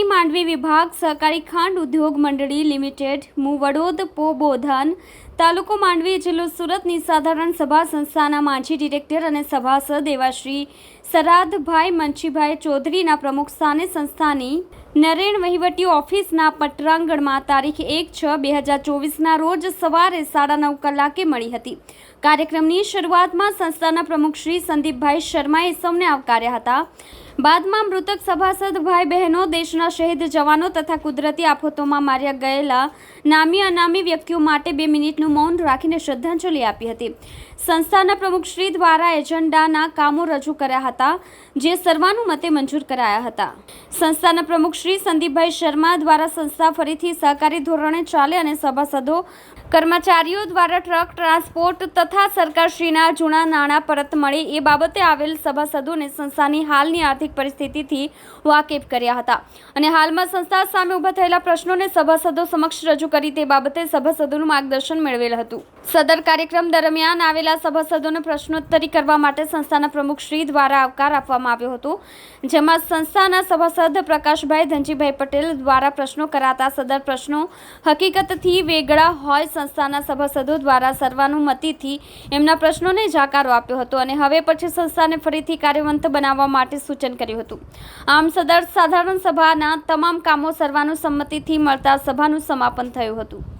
Company Mandvi વિભાગ સહકારી ખાંડ ઉદ્યોગ મંડળી લિમિટેડ મુ વડોદ પોબોધન તાલુકો માંડવી જિલ્લો સુરતની સાધારણ સભા સંસ્થાના માજી ડિરેક્ટર અને સભાસદ એવા શ્રી સરાદભાઈ મંચીભાઈ ચૌધરીના પ્રમુખ સ્થાને સંસ્થાની નરેણ વહીવટી ઓફિસના પટરાંગણમાં તારીખ એક છ બે હજાર ચોવીસના રોજ સવારે સાડા નવ કલાકે મળી હતી. કાર્યક્રમની શરૂઆતમાં સંસ્થાના પ્રમુખ શ્રી સંદીપભાઈ શર્માએ સૌને આવકાર્યા હતા. બાદમાં મૃતક સભાસદ ભાઈ બહેનો, દેશના શહીદ જવાનો તથા કુદરતી આફતોમાં માર્યા ગયેલા નામી અનામી વ્યક્તિઓ માટે બે મિનિટનું મૌન રાખીને શ્રદ્ધાંજલિ આપી હતી. સંસ્થાના પ્રમુખ શ્રી દ્વારા એજન્ડાના કામો રજૂ કર્યા હતા, જે સર્વાનુમતે મંજૂર કરાયા હતા. સંસ્થાના પ્રમુખ શ્રી સંદીપભાઈ શર્મા દ્વારા સંસ્થા ફરીથી સહકારી ધોરણે ચાલે અને સભાસદો, કર્મચારીઓ દ્વારા ટ્રક, ટ્રાન્સપોર્ટ તથા સરકારશ્રીના જૂના નાણાં પરત મળે એ બાબતે આવેલ સભાસદોને સંસ્થાની હાલની આર્થિક પરિસ્થિતિથી વાકેફ કર્યા હતા. અને હાલમાં સંસ્થા સામે ઊભા થયેલા પ્રશ્નોને સભાસદો સમક્ષ રજૂ કરી તે બાબતે સભાસદોનું માર્ગદર્શન મેળવેલ હતું. સદર કાર્યક્રમ દરમિયાન આવેલા સભાસદોને પ્રશ્નોત્તરી કરવા માટે સંસ્થાના પ્રમુખ શ્રી દ્વારા આવકાર આપવામાં આવ્યો હતો, જેમાં સંસ્થાના સભાસદ પ્રકાશભાઈ ધનજીભાઈ પટેલ દ્વારા પ્રશ્નો કરાતા સદર પ્રશ્નો હકીકતથી વેગળા હોય સંસ્થાના સભાસદો દ્વારા સર્વાનુમતિથી એમના પ્રશ્નોને જાકારો આપ્યો હતો અને હવે પછી સંસ્થાને ફરીથી કાર્યવંત બનાવવા માટે સૂચન કર્યું હતું. આમ સદર સાધારણ સભાના તમામ કામો સર્વાનુસંમતિથી મળતા સભાનું સમાપન થયું હતું.